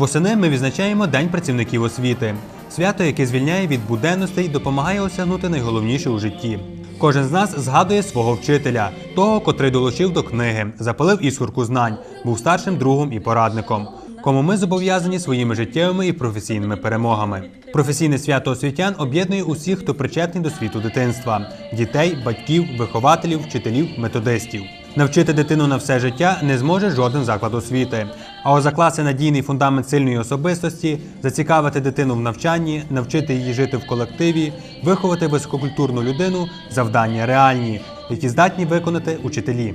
Восени ми відзначаємо День працівників освіти, свято, яке звільняє від буденностей допомагає осягнути найголовніше у житті. Кожен з нас згадує свого вчителя, того, котрий долучив до книги, запалив іскорку знань, був старшим другом і порадником, кому ми зобов'язані своїми життєвими і професійними перемогами. Професійне свято освітян об'єднує усіх, хто причетний до світу дитинства: дітей, батьків, вихователів, вчителів, методистів. Навчити дитину на все життя не зможе жоден заклад освіти. А ось закласти надійний фундамент сильної особистості, зацікавити дитину в навчанні, навчити її жити в колективі, виховати висококультурну людину завдання реальні, які здатні виконати учителі.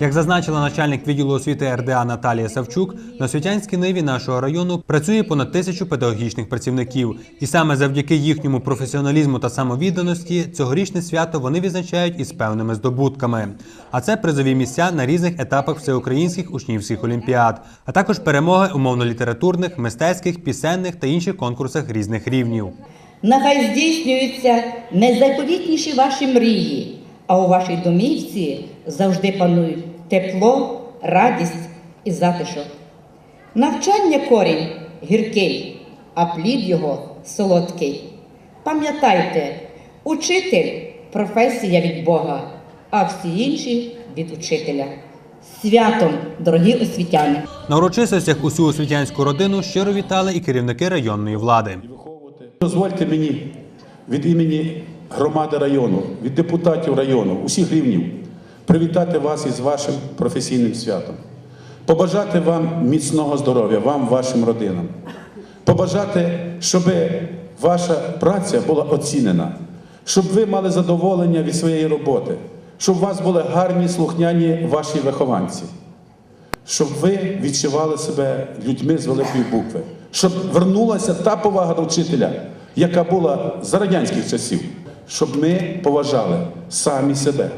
Як зазначила начальник відділу освіти РДА Наталія Савчук, на освітянській ниві нашого району працює понад тисячу педагогічних працівників, і саме завдяки їхньому професіоналізму та самовідданості цьогорічне свято вони відзначають із певними здобутками. А це призові місця на різних етапах всеукраїнських учнівських олімпіад, а також перемоги у мовно-літературних, мистецьких, пісенних та інших конкурсах різних рівнів. Нехай здійснюються найзаповітніші ваші мрії, а у вашій домівці завжди панують тепло, радість і затишок. Навчання корінь гіркий, а плід його солодкий. Пам'ятайте, учитель професія від Бога, а всі інші від учителя. Святом, дорогі освітяни! На урочистостях усю освітянську родину щиро вітали і керівники районної влади. Дозвольте мені від імені громади району, від депутатів району, усіх рівнів, привітати вас із вашим професійним святом, побажати вам міцного здоров'я, вам, вашим родинам, побажати, щоб ваша праця була оцінена, щоб ви мали задоволення від своєї роботи, щоб у вас були гарні слухняні ваші вихованці. Щоб ви відчували себе людьми з великої букви, щоб вернулася та повага до вчителя, яка була за радянських часів, щоб ми поважали самі себе.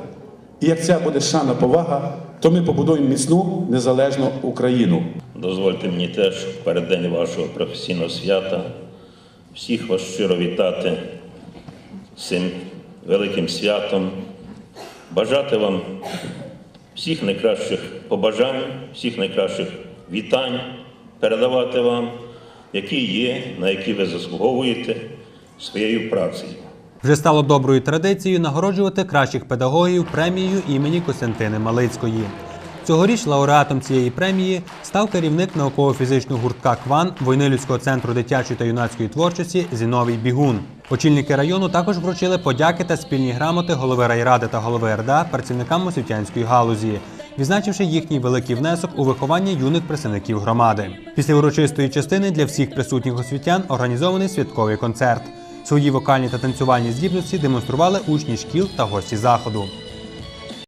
І як ця буде шана повага, то ми побудуємо міцну незалежну Україну. Дозвольте мені теж в переддень вашого професійного свята всіх вас щиро вітати з цим великим святом, бажати вам всіх найкращих побажань, всіх найкращих вітань, передавати вам, які є, на які ви заслуговуєте своєю працею. Вже стало доброю традицією нагороджувати кращих педагогів премією імені Костянтини Малицької. Цьогоріч лауреатом цієї премії став керівник науково-фізичного гуртка КВАН Войнилівського центру дитячої та юнацької творчості Зіновій Бігун. Очільники району також вручили подяки та спільні грамоти голови райради та голови РДА працівникам освітянської галузі, відзначивши їхній великий внесок у виховання юних представників громади. Після урочистої частини для всіх присутніх освітян організований святковий концерт. Свої вокальні та танцювальні здібності демонстрували учні шкіл та гості заходу.